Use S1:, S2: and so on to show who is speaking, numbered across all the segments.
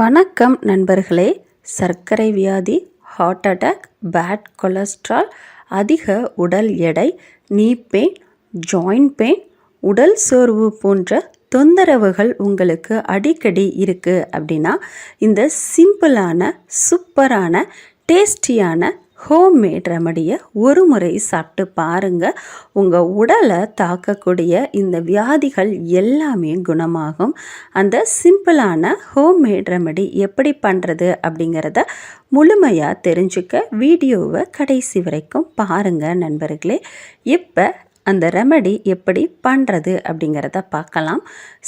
S1: வணக்கம் நண்பர்களே. சர்க்கரை வியாதி ஹார்ட் அட்டாக் பேட் கொலஸ்ட்ரால் அதிக உடல் எடை நீ பெயின் ஜாயிண்ட் பெயின் உடல் சோர்வு போன்ற தொந்தரவுகள் உங்களுக்கு அடிக்கடி இருக்குது அப்படின்னா இந்த சிம்பிளான சூப்பரான டேஸ்டியான ஹோம்மேட் ரெமடியை ஒரு முறை சாப்பிட்டு பாருங்கள் உங்கள் உடலை தாக்கக்கூடிய இந்த வியாதிகள் எல்லாமே குணமாகும். அந்த சிம்பிளான ஹோம்மேட் ரெமடி எப்படி பண்ணுறது அப்படிங்கிறத முழுமையாக தெரிஞ்சுக்க வீடியோவை கடைசி வரைக்கும் பாருங்கள் நண்பர்களே. இப்போ அந்த ரெமடி எப்படி பண்ணுறது அப்படிங்கிறத பார்க்கலாம்.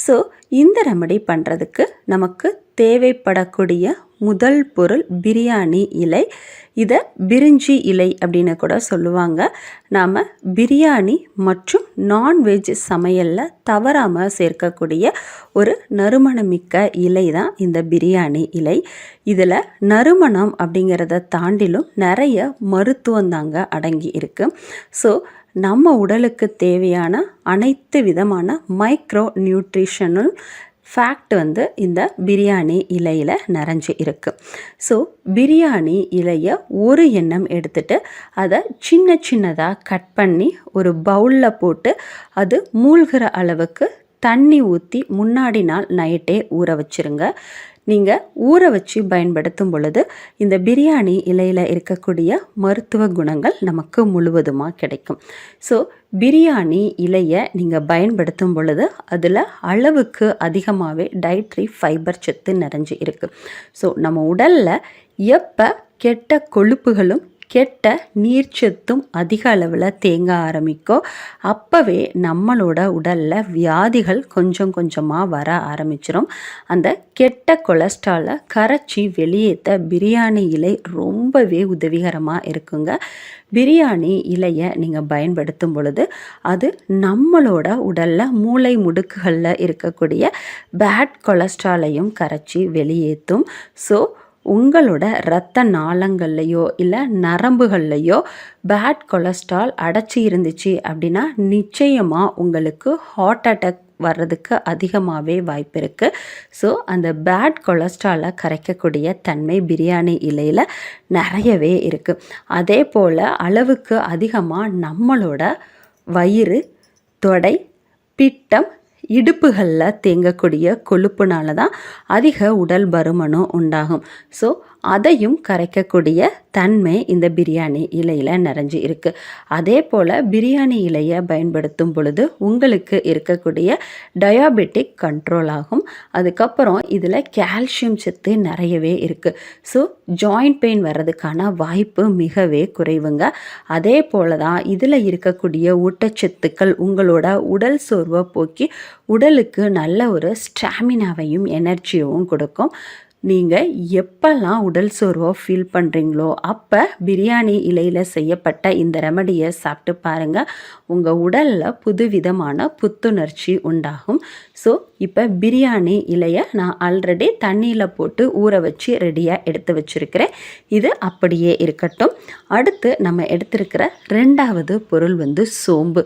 S1: ஸோ இந்த ரெமடி பண்ணுறதுக்கு நமக்கு தேவைப்படக்கூடிய முதல் பொருள் பிரியாணி இலை. இதை பிரிஞ்சி இலை அப்படின்னு கூட சொல்லுவாங்க. நாம் பிரியாணி மற்றும் நான்வெஜ் சமையலில் தவறாமல் சேர்க்கக்கூடிய ஒரு நறுமணமிக்க இலை தான் இந்த பிரியாணி இலை. இதில் நறுமணம் அப்படிங்கிறத தாண்டிலும் நிறைய மருத்துவம் தாங்க அடங்கி இருக்குது ஸோ நம்ம உடலுக்கு தேவையான அனைத்து விதமான மைக்ரோ நியூட்ரிஷனும் ஃபேக்ட் வந்து இந்த பிரியாணி இலையில் நிறைஞ்சு இருக்குது ஸோ பிரியாணி இலையை ஒரு எண்ணம் எடுத்துட்டு அதை சின்ன சின்னதாக கட் பண்ணி ஒரு பவுலில் போட்டு அது மூழ்கிற அளவுக்கு தண்ணி ஊற்றி முன்னாடி நாள் நைட்டே ஊற வச்சுருங்க. நீங்கள் ஊற வச்சு பயன்படுத்தும் பொழுது இந்த பிரியாணி இலையில் இருக்கக்கூடிய மருத்துவ குணங்கள் நமக்கு முழுவதுமாக கிடைக்கும். ஸோ பிரியாணி இலையை நீங்கள் பயன்படுத்தும் பொழுது அதில் அளவுக்கு அதிகமாகவே டயட்ரி ஃபைபர் சத்து நிறைஞ்சு இருக்குது ஸோ நம்ம உடலில் எப்போ கெட்ட கொழுப்புகளும் கெட்ட நீர்ச்சத்தும் அதிக அளவில் தேங்க ஆரம்பிக்கும். அப்போவே நம்மளோட உடலில் வியாதிகள் கொஞ்சம் கொஞ்சமாக வர ஆரம்பிச்சிடும் அந்த கெட்ட கொலஸ்ட்ராலை கரைச்சி வெளியேற்ற பிரியாணி இலை ரொம்பவே உதவிகரமாக இருக்குங்க. பிரியாணி இலையை நீங்கள் பயன்படுத்தும் பொழுது அது நம்மளோட உடலில் மூளை முடுக்குகளில் இருக்கக்கூடிய பேட் கொலஸ்ட்ராலையும் கரைச்சி வெளியேற்றும் ஸோ உங்களோட இரத்த நாளங்கள்லையோ இல்லை நரம்புகள்லையோ பேட் கொலஸ்ட்ரால் அடைச்சி இருந்துச்சு அப்படின்னா நிச்சயமாக உங்களுக்கு ஹார்ட் அட்டாக் வர்றதுக்கு அதிகமாகவே வாய்ப்பு இருக்குது ஸோ அந்த பேட் கொலஸ்ட்ராலை கரைக்கக்கூடிய தன்மை பிரியாணி இலையில் நிறையவே இருக்குது அதே போல் அளவுக்கு அதிகமாக நம்மளோட வயிறு தொடை பிட்டம் இடுப்புகளில் தேங்கக்கூடிய கொழுப்புனால தான் அதிக உடல் பருமனும் உண்டாகும். ஸோ அதையும் கரைக்கக்கூடிய தன்மை இந்த பிரியாணி இலையில் நிறைஞ்சு இருக்குது அதே போல் பிரியாணி இலையை பயன்படுத்தும் பொழுது உங்களுக்கு இருக்கக்கூடிய டயாபெட்டிக் கண்ட்ரோல் ஆகும். அதுக்கப்புறம் இதில் கால்சியம் சத்து நிறையவே இருக்குது ஸோ ஜாயிண்ட் பெயின் வர்றதுக்கான வாய்ப்பு மிகவே குறைவுங்க. அதே போல் தான் இதில் இருக்கக்கூடிய ஊட்டச்சத்துக்கள் உங்களோட உடல் சோர்வை போக்கி உடலுக்கு நல்ல ஒரு ஸ்டாமினாவையும் எனர்ஜியும் கொடுக்கும். நீங்கள் எப்போல்லாம் உடல் சோர்வோ ஃபீல் பண்ணுறீங்களோ அப்போ பிரியாணி இலையில் செய்யப்பட்ட இந்த ரெமடியை சாப்பிட்டு பாருங்கள் உங்கள் உடலில் புதுவிதமான புத்துணர்ச்சி உண்டாகும். ஸோ இப்போ பிரியாணி இலையை நான் ஆல்ரெடி தண்ணியில் போட்டு ஊற வச்சு ரெடியாக எடுத்து வச்சுருக்கிறேன். இது அப்படியே இருக்கட்டும். அடுத்து நம்ம எடுத்திருக்கிற ரெண்டாவது பொருள் வந்து சோம்பு.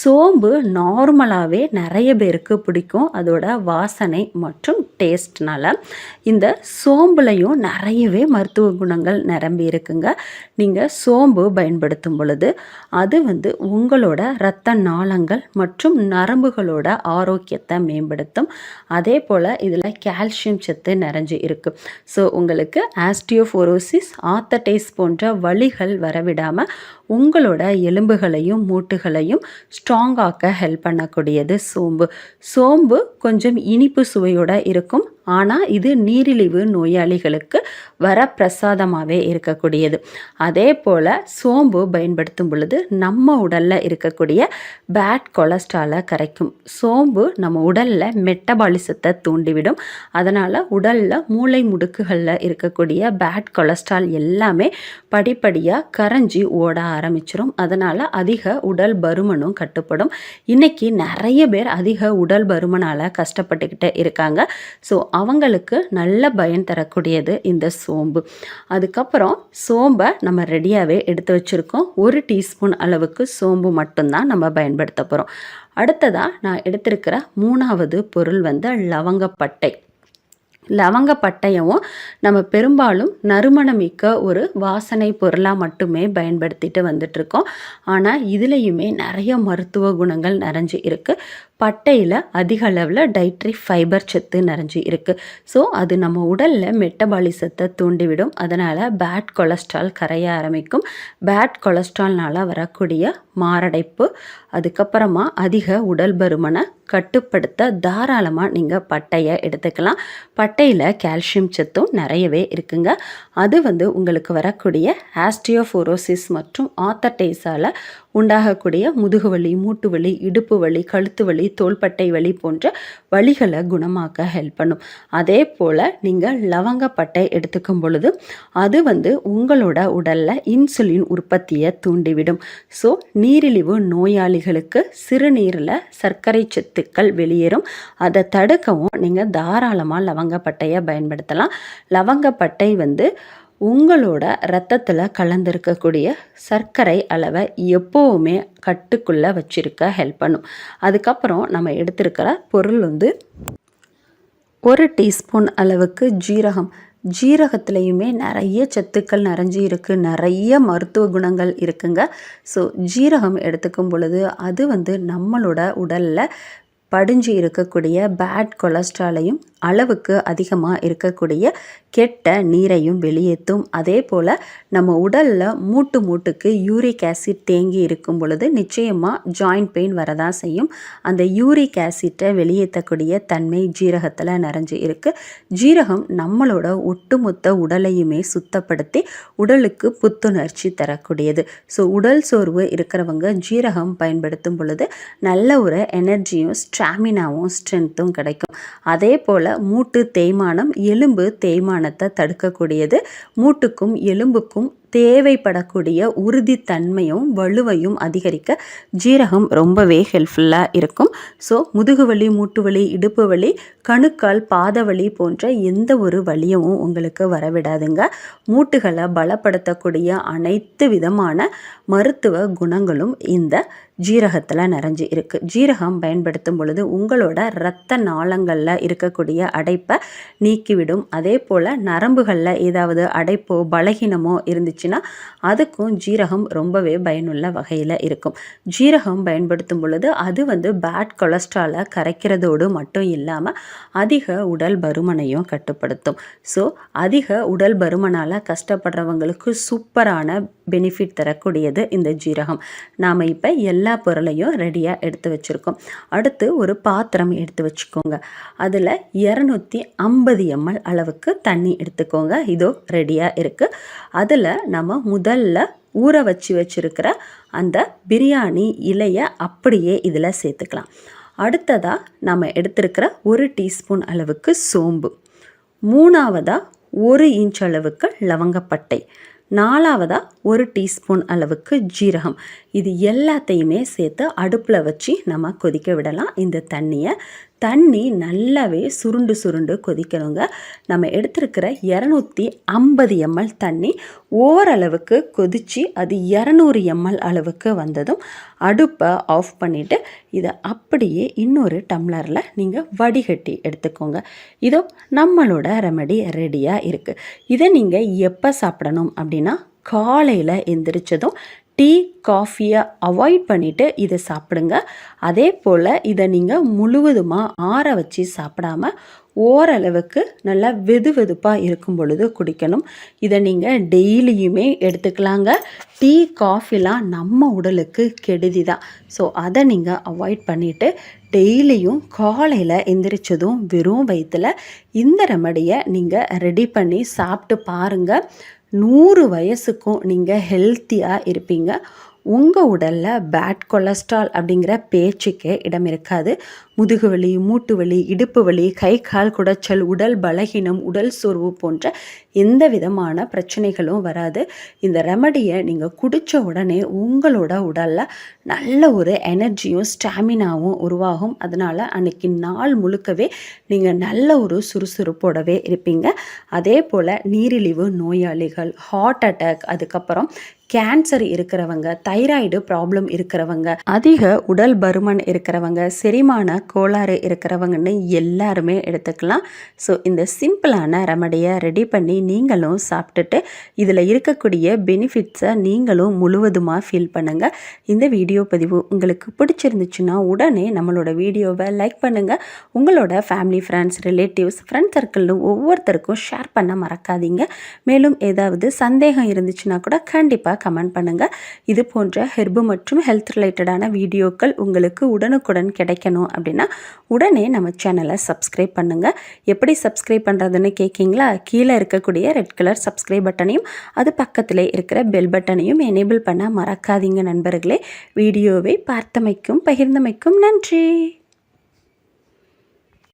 S1: சோம்பு நார்மலாகவே நிறைய பேருக்கு பிடிக்கும். அதோட வாசனை மற்றும் டேஸ்ட்னால இந்த சோம்புலையும் நிறையவே மருத்துவ குணங்கள் நிரம்பி இருக்குங்க. நீங்கள் சோம்பு பயன்படுத்தும் பொழுது அது வந்து உங்களோட இரத்த நாளங்கள் மற்றும் நரம்புகளோட ஆரோக்கியத்தை மேம்படுத்தும். அதே போல் இதில் கால்சியம் சத்து நிறைஞ்சு இருக்குது ஸோ உங்களுக்கு ஆஸ்டியோஃபோரோசிஸ் ஆத்தடைஸ் போன்ற வழிகள் வரவிடாமல் உங்களோட எலும்புகளையும் மூட்டுகளையும் ஸ்ட்ராங்காக்க ஹெல்ப் பண்ணக்கூடியது சோம்பு. சோம்பு கொஞ்சம் இனிப்பு சுவையோடு இருக்கும். ஆனால் இது நீரிழிவு நோயாளிகளுக்கு வரப்பிரசாதமாகவே இருக்கக்கூடியது. அதே போல் சோம்பு பயன்படுத்தும் பொழுது நம்ம உடலில் இருக்கக்கூடிய பேட் கொலஸ்ட்ராலை கரைக்கும். சோம்பு நம்ம உடலில் மெட்டபாலிசத்தை தூண்டிவிடும். அதனால் உடலில் மூளை முடுக்குகளில் இருக்கக்கூடிய பேட் கொலஸ்ட்ரால் எல்லாமே படிப்படியாக கரைஞ்சி ஓட ஆரம்பிச்சிடும் அதனால் அதிக உடல் பருமனும் கட்டுப்படும். இன்றைக்கி நிறைய பேர் அதிக உடல் பருமனால் கஷ்டப்பட்டுக்கிட்டு இருக்காங்க. ஸோ அவங்களுக்கு நல்ல பயன் தரக்கூடியது இந்த சோம்பு. அதுக்கப்புறம் சோம்பை நம்ம ரெடியாகவே எடுத்து வச்சுருக்கோம். ஒரு டீஸ்பூன் அளவுக்கு சோம்பு மட்டும்தான் நம்ம பயன்படுத்த போகிறோம் அடுத்ததாக நான் எடுத்திருக்கிற மூணாவது பொருள் வந்து லவங்கப்பட்டை லவங்கப்பட்டையவும் நம்ம பெரும்பாலும் நறுமணமிக்க ஒரு வாசனை பொருளாக மட்டுமே பயன்படுத்திட்டு வந்துட்ருக்கோம் ஆனால் இதுலேயுமே நிறைய மருத்துவ குணங்கள் நிறைஞ்சு இருக்குது பட்டையில் அதிக அளவில் டைட்ரி ஃபைபர் சத்து நிறைஞ்சு இருக்குது ஸோ அது நம்ம உடலில் மெட்டபாலிசத்தை தூண்டிவிடும். அதனால் பேட் கொலஸ்ட்ரால் கரைய ஆரம்பிக்கும். பேட் கொலஸ்ட்ரால்னால் வரக்கூடிய மாரடைப்பு அதுக்கப்புறமா அதிக உடல் பருமனை கட்டுப்படுத்த தாராளமாக நீங்கள் பட்டையை எடுத்துக்கலாம். பட்டையில் கால்சியம் சத்தும் நிறையவே இருக்குங்க. அது வந்து உங்களுக்கு வரக்கூடிய ஆஸ்டியோஃபோரோசிஸ் மற்றும் ஆத்தட்டைஸால் உண்டாகக்கூடிய முதுகு வலி மூட்டு வலி இடுப்பு வலி கழுத்து வலி தோள்பட்டை வலி போன்ற வலிகளை குணமாக்க ஹெல்ப் பண்ணும். அதே போல் நீங்கள் லவங்கப்பட்டை எடுத்துக்கும் பொழுது அது வந்து உங்களோட உடலில் இன்சுலின் உற்பத்தியை தூண்டிவிடும். ஸோ நீரிழிவு நோயாளிகளுக்கு சிறுநீரில் சர்க்கரை சத்துக்கள் வெளியேறும். அதை தடுக்கவும் நீங்கள் தாராளமாக லவங்கப்பட்டையை பயன்படுத்தலாம். லவங்கப்பட்டை வந்து உங்களோட ரத்தத்தில் கலந்துருக்கக்கூடிய சர்க்கரை அளவை எப்போவுமே கட்டுக்குள்ளே வச்சுருக்க ஹெல்ப் பண்ணும். அதுக்கப்புறம் நம்ம எடுத்திருக்கிற பொருள் வந்து ஒரு டீஸ்பூன் அளவுக்கு ஜீரகம். ஜீரகத்துலேயுமே நிறைய சத்துக்கள் நிறைஞ்சி இருக்குது நிறைய மருத்துவ குணங்கள் இருக்குங்க. ஸோ ஜீரகம் எடுத்துக்கும் பொழுது அது வந்து நம்மளோட உடலில் படிஞ்சு இருக்கக்கூடிய பேட் கொலஸ்ட்ராலையும் அளவுக்கு அதிகமாக இருக்கக்கூடிய கெட்ட நீரையும் வெளியேற்றும் அதே போல் நம்ம உடலில் மூட்டு மூட்டுக்கு யூரிக் ஆசிட் தேங்கி இருக்கும் பொழுது நிச்சயமாக ஜாயிண்ட் பெயின் வரதான் செய்யும். அந்த யூரிக் ஆசிட்டை வெளியேற்றக்கூடிய தன்மை ஜீரகத்தில் நிறைஞ்சு இருக்குது ஜீரகம் நம்மளோட ஒட்டுமொத்த உடலையுமே சுத்தப்படுத்தி உடலுக்கு புத்துணர்ச்சி தரக்கூடியது. ஸோ உடல் சோர்வு இருக்கிறவங்க ஜீரகம் பயன்படுத்தும் பொழுது நல்ல ஒரு எனர்ஜியும் ஸ்டாமினாவும் ஸ்ட்ரென்த்தும் கிடைக்கும். அதே போல் மூட்டு தேய்மானம் எலும்பு தேய்மானத்தை தடுக்கக்கூடியது. மூட்டுக்கும் எலும்புக்கும் தேவைப்படக்கூடிய உறுதித்தன்மையும் வலுவையும் அதிகரிக்க ஜீரகம் ரொம்பவே ஹெல்ப்ஃபுல்லாக இருக்கும். ஸோ முதுகு வலி மூட்டு வலி இடுப்பு வலி கணுக்கால் பாத வலி போன்ற எந்த ஒரு வலியும் உங்களுக்கு வரவிடாதுங்க. மூட்டுகளை பலப்படுத்தக்கூடிய அனைத்து விதமான மருத்துவ குணங்களும் இந்த ஜீரகத்தில் நிறைஞ்சு இருக்குது ஜீரகம் பயன்படுத்தும் பொழுது உங்களோட இரத்த நாளங்களில் இருக்கக்கூடிய அடைப்பை நீக்கிவிடும். அதே போல் நரம்புகளில் ஏதாவது அடைப்போ பலகீனமோ இருந்துச்சு இருந்துச்சுன்னா அதுக்கும் ஜீரகம் ரொம்பவே பயனுள்ள வகையில் இருக்கும். ஜீரகம் பயன்படுத்தும் பொழுது அது வந்து பேட் கொலஸ்ட்ராலை கரைக்கிறதோடு மட்டும் இல்லாமல் அதிக உடல் பருமனையும் கட்டுப்படுத்தும். ஸோ அதிக உடல் பருமனால் கஷ்டப்படுறவங்களுக்கு சூப்பரான பெனிஃபிட் தரக்கூடியது இந்த ஜீரகம். நாம் இப்போ எல்லா பொருளையும் ரெடியாக எடுத்து வச்சுருக்கோம். அடுத்து ஒரு பாத்திரம் எடுத்து வச்சுக்கோங்க. அதில் இரநூத்தி ஐம்பது எம்எல் அளவுக்கு தண்ணி எடுத்துக்கோங்க. இதோ ரெடியாக இருக்குது அதில் நம்ம முதல்ல ஊற வச்சு வச்சுருக்கிற அந்த பிரியாணி இலையை அப்படியே இதில் சேர்த்துக்கலாம். அடுத்ததாக நம்ம எடுத்திருக்கிற ஒரு டீஸ்பூன் அளவுக்கு சோம்பு. மூணாவதாக ஒரு இன்ச் அளவுக்கு லவங்கப்பட்டை. நாலாவதாக ஒரு டீஸ்பூன் அளவுக்கு ஜீரகம். இது எல்லாத்தையுமே சேர்த்து அடுப்பில் வச்சு நம்ம கொதிக்க விடலாம். இந்த தண்ணியை தண்ணி நல்லாவே சுருண்டு சுருண்டு கொதிக்கணுங்க. நம்ம எடுத்திருக்கிற இரநூத்தி ஐம்பது எம்எல் தண்ணி ஓரளவுக்கு கொதித்து அது இரநூறு எம்எல் அளவுக்கு வந்ததும் அடுப்பை ஆஃப் பண்ணிவிட்டு இதை அப்படியே இன்னொரு டம்ளரில் நீங்கள் வடிகட்டி எடுத்துக்கோங்க. இதோ நம்மளோட ரெமடி ரெடியாக இருக்குது இதை நீங்கள் எப்போ சாப்பிடணும் அப்படின்னா காலையில் எந்திரிச்சதும் டீ காஃபியை அவாய்ட் பண்ணிவிட்டு இதை சாப்பிடுங்க. அதே போல் இதை நீங்கள் முழுவதுமாக ஆற வச்சு சாப்பிடாம ஓரளவுக்கு நல்லா வெது வெதுப்பாக இருக்கும் பொழுது குடிக்கணும். இதை நீங்கள் டெய்லியுமே எடுத்துக்கலாங்க. டீ காஃபிலாம் நம்ம உடலுக்கு கெடுதி தான் ஸோ அதை நீங்கள் அவாய்ட் பண்ணிவிட்டு டெய்லியும் காலையில் எந்திரிச்சதும் வெறும் வயிற்றில் இந்த ரெமடியை நீங்கள் ரெடி பண்ணி சாப்பிட்டு பாருங்கள் நூறு வயசுக்கும் நீங்கள் ஹெல்த்தியாக இருப்பீங்க. உங்கள் உடலில் பேட் கொலஸ்ட்ரால் அப்படிங்கிற பேச்சுக்கே இடம் இருக்காது. முதுகு வலி மூட்டு வலி இடுப்பு வலி கை கால் குடைச்சல் உடல் பலகீனம் உடல் சோர்வு போன்ற எந்த விதமான பிரச்சனைகளும் வராது. இந்த ரெமடியை நீங்கள் குடித்த உடனே உங்களோட உடலில் நல்ல ஒரு எனர்ஜியும் ஸ்டாமினாவும் உருவாகும். அதனால் அன்றைக்கி நாள் முழுக்கவே நீங்கள் நல்ல ஒரு சுறுசுறுப்போடவே இருப்பீங்க. அதே போல் நீரிழிவு நோயாளிகள் ஹார்ட் அட்டாக் அதுக்கப்புறம் கேன்சர் இருக்கிறவங்க தைராய்டு ப்ராப்ளம் இருக்கிறவங்க அதிக உடல் பருமன் இருக்கிறவங்க செரிமான கோளாறு இருக்கிறவங்கன்னு எல்லாருமே எடுத்துக்கலாம். ஸோ இந்த சிம்பிளான ரெமடியை ரெடி பண்ணி நீங்களும் சாப்பிட்டுட்டு இதில் இருக்கக்கூடிய பெனிஃபிட்ஸை நீங்களும் முழுவதுமாக ஃபீல் பண்ணுங்கள் இந்த வீடியோ பதிவு உங்களுக்கு பிடிச்சிருந்துச்சுன்னா உடனே நம்மளோட வீடியோவை லைக் பண்ணுங்கள் உங்களோட ஃபேமிலி ஃப்ரெண்ட்ஸ் ரிலேட்டிவ்ஸ் ஃப்ரெண்ட் சர்க்கிளும் ஒவ்வொருத்தருக்கும் ஷேர் பண்ண மறக்காதீங்க. மேலும் ஏதாவது சந்தேகம் இருந்துச்சுன்னா கூட கண்டிப்பாக கமெண்ட் பண்ணுங்கள் இது போன்ற ஹெர்பு மற்றும் ஹெல்த் ரிலேட்டடான வீடியோக்கள் உங்களுக்கு உடனுக்குடன் கிடைக்கணும் அப்படின்னா உடனே நம்ம சேனலை சப்ஸ்கிரைப் பண்ணுங்கள் எப்படி சப்ஸ்கிரைப் பண்ணுறதுன்னு கேட்கிங்களா கீழே இருக்கக்கூடிய ரெட் கலர் சப்ஸ்கிரைப் பட்டனையும் அது பக்கத்திலே இருக்கிற பெல் பட்டனையும் எனேபிள் பண்ண மறக்காதீங்க நண்பர்களே. வீடியோவை பார்த்தமைக்கும் பகிர்ந்தமைக்கும் நன்றி.